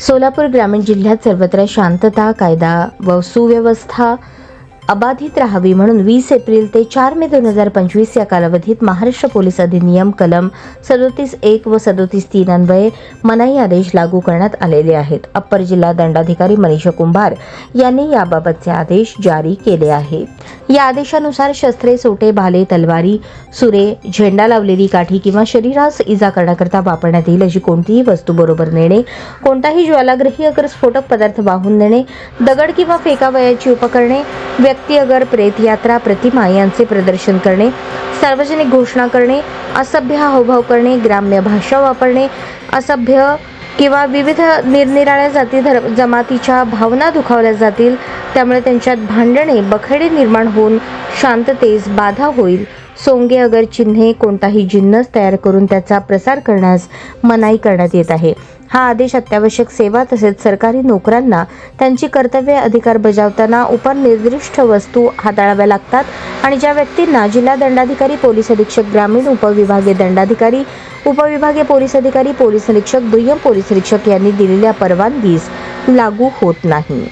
सोलापूर ग्रामीण जिल्ह्यात सर्वत्र शांतता कायदा व सुव्यवस्था अबाधित राहावी म्हणून वीस एप्रिल ते चार मे दोन हजार पंचवीस या कालावधीत महाराष्ट्र पोलीस अधिनियम कलम सदोतीस एक व सदोतीस तीन अन्वये मनाई आदेश लागू करण्यात आलेले आहेत. अप्पर जिल्हा दंडाधिकारी मनीषा कुंभार यांनी याबाबतचे आदेश जारी केले आहेत या आदेशानुसार शस्त्रे सोटे भाले तलवारी सुरे झेंडा लावलेली काठी किंवा शरीरास इजा करण्याकरता वापरण्यात येईल अशी कोणतीही वस्तू बरोबर नेणे कोणताही ज्वालाग्रही अगर स्फोटक पदार्थ वाहून नेणे दगड किंवा फेकावयाची उपकरणे व्यक्ती अगर प्रेतयात्रा प्रतिमा यांचे प्रदर्शन करणे सार्वजनिक घोषणा करणे असभ्य हावभाव करणे ग्राम्य भाषा वापरणे असभ्य किंवा विविध निरनिराळ्या जाती धर जमातीच्या भावना दुखावल्या जातील त्यामुळे त्यांच्यात भांडणे बखेडे निर्माण होऊन शांततेस बाधा होईल. सोंगे अगर चिन्हे कोणताही जिन्नस तयार करून त्याचा प्रसार करण्यास मनाई करण्यात येत आहे. हा आदेश अत्यावश्यक सेवा तसेच सरकारी नोकरांना त्यांची कर्तव्य अधिकार बजावताना उपनिर्दिष्ट वस्तू हाताळाव्या लागतात आणि ज्या व्यक्तींना जिल्हा दंडाधिकारी पोलीस अधीक्षक ग्रामीण उपविभागीय दंडाधिकारी उपविभागीय पोलीस अधिकारी पोलीस निरीक्षक दुय्यम पोलीस निरीक्षक यांनी दिलेल्या परवानगीस लागू होत नाही.